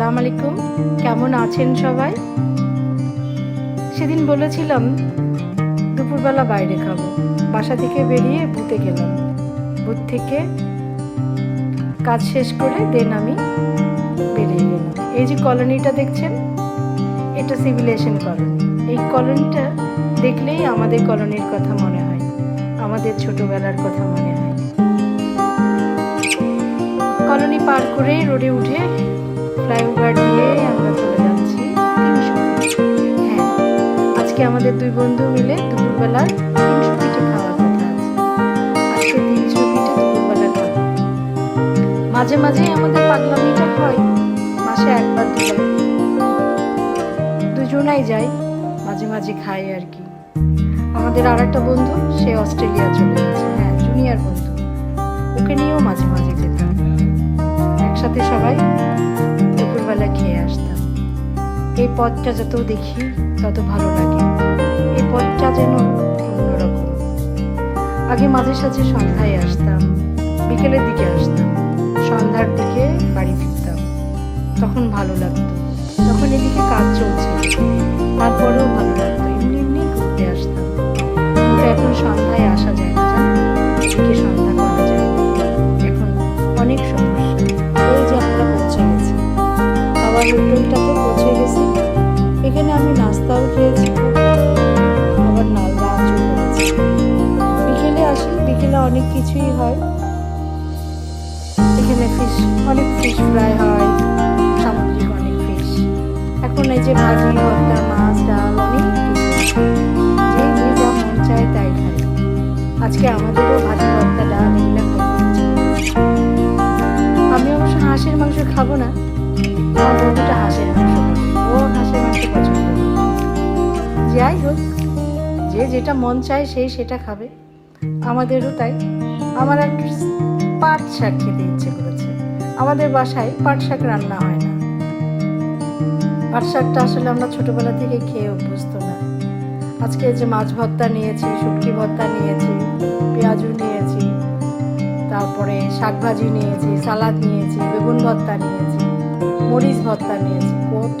আসসালামু আলাইকুম। কেমন আছেন সবাই? সেদিন বলেছিলাম, দুপুরবেলা বাইরে খাব। বাসা থেকে বেরিয়ে বুথে গেলাম। বুথ থেকে কাজ শেষ করে দেন আমি বেরিয়ে গেলাম। এই যে কলোনিটা দেখছেন, এটা সিভিলেশন কলোনি। এই কলোনিটা দেখলেই আমাদের কলোনির কথা মনে হয়। আমাদের ছোটবেলার কথা মনে হয়। কলোনি পার করে রোডে উঠে ফ্লাইওভার দিয়ে আমরা চলে যাচ্ছি হ্যাঁ আজকে আমাদের দুই বন্ধু মিলে দুপুরবেলার দুপুরবেলা মাঝে মাঝে আমাদের পাগলামিটা হয়, মাসে একবার দুজনাই যাই, মাঝে মাঝে খাই আর কি। আমাদের আর একটা বন্ধু, সে অস্ট্রেলিয়া চলে গেছে। হ্যাঁ জুনিয়র বন্ধু। ওকে নিয়েও মাঝে মাঝে যেতাম একসাথে সবাই দুপুরবেলা খেয়ে আসতাম। এই পথটা যত দেখি, তত ভালো লাগে। এই পথটা যেন অন্যরকম। আগে মাঝে সাঝে সন্ধ্যায় আসতাম, বিকেলের দিকে আসতাম। সন্ধ্যার দিকে বাড়ি ফিরতাম। তখন ভালো লাগতো। তখন এদিকে কাজ চলছে তারপরেও ভালো লাগতো। এমনি এমনি ঘুরতে আসতাম। কিন্তু এখন সন্ধ্যায় এখানে আমি নাস্তাও খেয়েছি, আবার নাল লাঞ্চও করেছি। বিকেলে আসি, বিকেলে অনেক কিছুই হয়। এখানে ফিশ অনেক ফিশ ফ্রাই হয়, সামুদ্রিক অনেক ফিশ এখন এই যে ভাজি, ভর্তা, মাছ, ডাল, অনেক কিছু। যে যে যা মন চায় তাই খাই। আজকে আমাদেরও যাই হোক যে যেটা মন চায় সেই সেটা খাবে। আমাদেরও তাই। আমার এক পাট শাক খেতে ইচ্ছে করেছে। আমাদের বাসায় পাট শাক রান্না হয় না। পাট শাকটা আসলে আমরা ছোটবেলা থেকে খেয়ে অভ্যস্ত না। আজকে যে মাছ ভর্তা নিয়েছি, শুটকি ভর্তা নিয়েছি, পেঁয়াজু নিয়েছি, তারপরে শাকভাজি নিয়েছি, সালাদ নিয়েছি, বেগুন ভর্তা নিয়েছি, মরিচ ভর্তা নিয়েছি, কত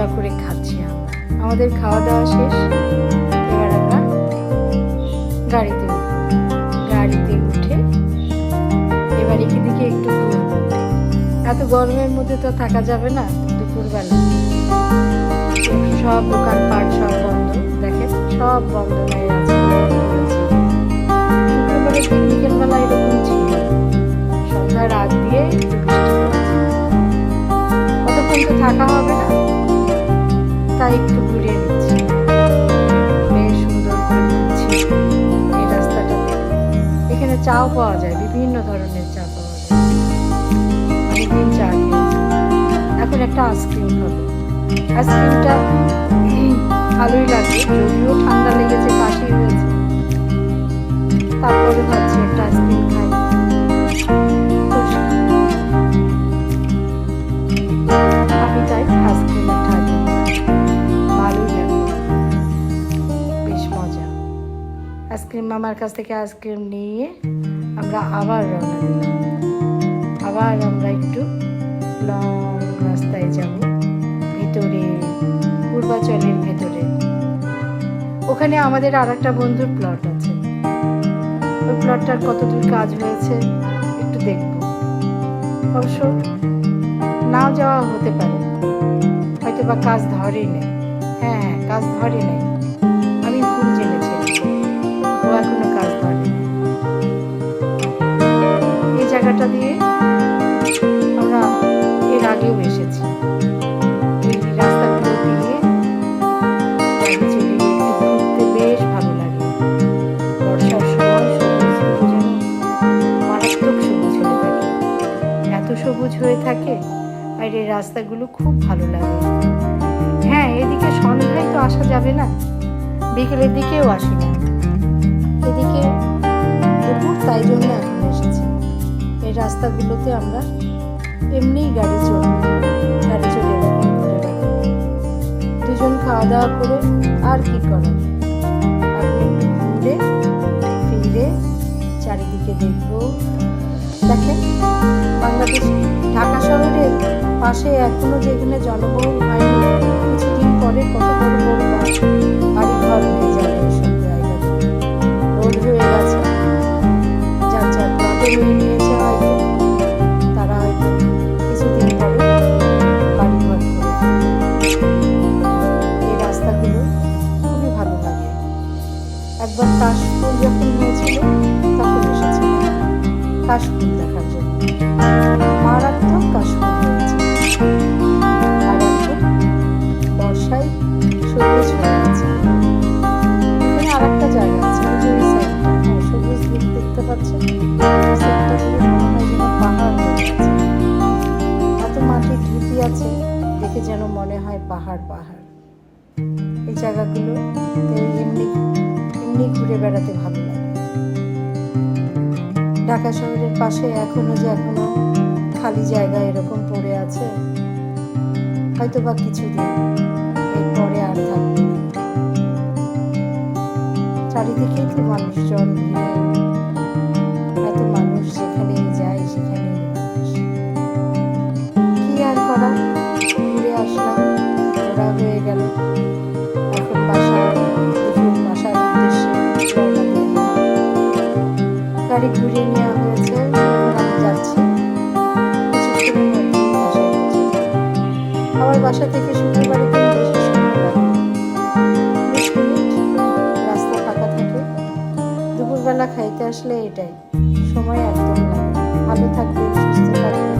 মজা করে খাচ্ছি আমরা। আমাদের খাওয়া দাওয়া শেষ। এবার আমরা গাড়িতে গাড়িতে উঠে এবার এদিকে একটু ঘুরবো। এত গরমের মধ্যে তো থাকা যাবে না দুপুরবেলা। সব দোকানপাট সব বন্ধ। দেখেন, সব বন্ধ হয়ে আছে রাত দিয়ে একটু থাকা হবে না। একটু ঘুরে নিচ্ছি। বেশ সুন্দর করে এই রাস্তাটাতে এখানে চাও পাওয়া যায়, বিভিন্ন ধরনের চা পাওয়া যায়। অনেকদিন চা এখন একটা আইসক্রিম খাব। আইসক্রিমটা ভালোই লাগে, যদিও ঠান্ডা লেগেছে, কাশি হয়েছে। তারপরে ভাবছি একটা আইসক্রিম খাই। মামার কাছ থেকে আইসক্রিম নিয়ে আমরা আবার রওনা দিলাম। আবার আমরা একটু লং রাস্তায় যাব। ভিতরে, পূর্বাচলের ভেতরে। ওখানে আমাদের আর একটা বন্ধুর প্লট আছে। ওই প্লটটার কতদূর কাজ হয়েছে একটু দেখব। অবশ্য না যাওয়া হতে পারে। হয়তো বা কাজ ধরেই নেই হ্যাঁ হ্যাঁ কাজ ধরে নেই আমার এই রাস্তাগুলো খুব ভালো লাগে। হ্যাঁ এদিকে সন্ধ্যায় তো আসা যাবে না, বিকেলের দিকেও আসি না। এদিকে দুপুর, তাই জন্য এখন এসেছি। এই রাস্তাগুলোতে আমরা এমনিই গাড়ি চলি গাড়ি চলে দুজন খাওয়া দাওয়া করে আর কি ঘুরে, ফিরে চারিদিকে দেখব। দেখেন বাংলাদেশ, ঢাকা শহরের পাশে এখনও যেখানে জনবহুল হয়নি কিছুদিন পরে কত বড় বড় বাড়ি ঘর হয়ে যাবে এসব জায়গায় রোড হয়ে গেছে। যার যার নিয়ে নিয়েছে হয়তো, তারা হয়তো কিছুদিন পরে এই রাস্তাগুলো খুবই ভালো লাগে। একবার কাশফুল যখন হয়েছিল, তখন এসেছিলাম কাশফুল মারাত্মক বর্ষায় সবুজ জায়গা আছে হ্যাঁ দেখতে পাচ্ছেন? পাহাড় এত দেখে যেন মনে হয় পাহাড় পাহাড়। এই জায়গাগুলো এমনি এমনি ঘুরে বেড়াতে ভালো লাগে। ঢাকা শহরের পাশে এখনও যে এখনও খালি জায়গা এরকম পড়ে আছে হয়তো বা কিছুদিন এরপরে আর থাকবে না। চারিদিকেই তো মানুষজন এত মানুষ যেখানে বাসা থেকে শুক্রবারে রাস্তা ফাঁকা থাকে দুপুরবেলা খাইতে আসলে এটাই, সময় একদম লাগে। ভালো থাকবেন সুস্থ থাকবেন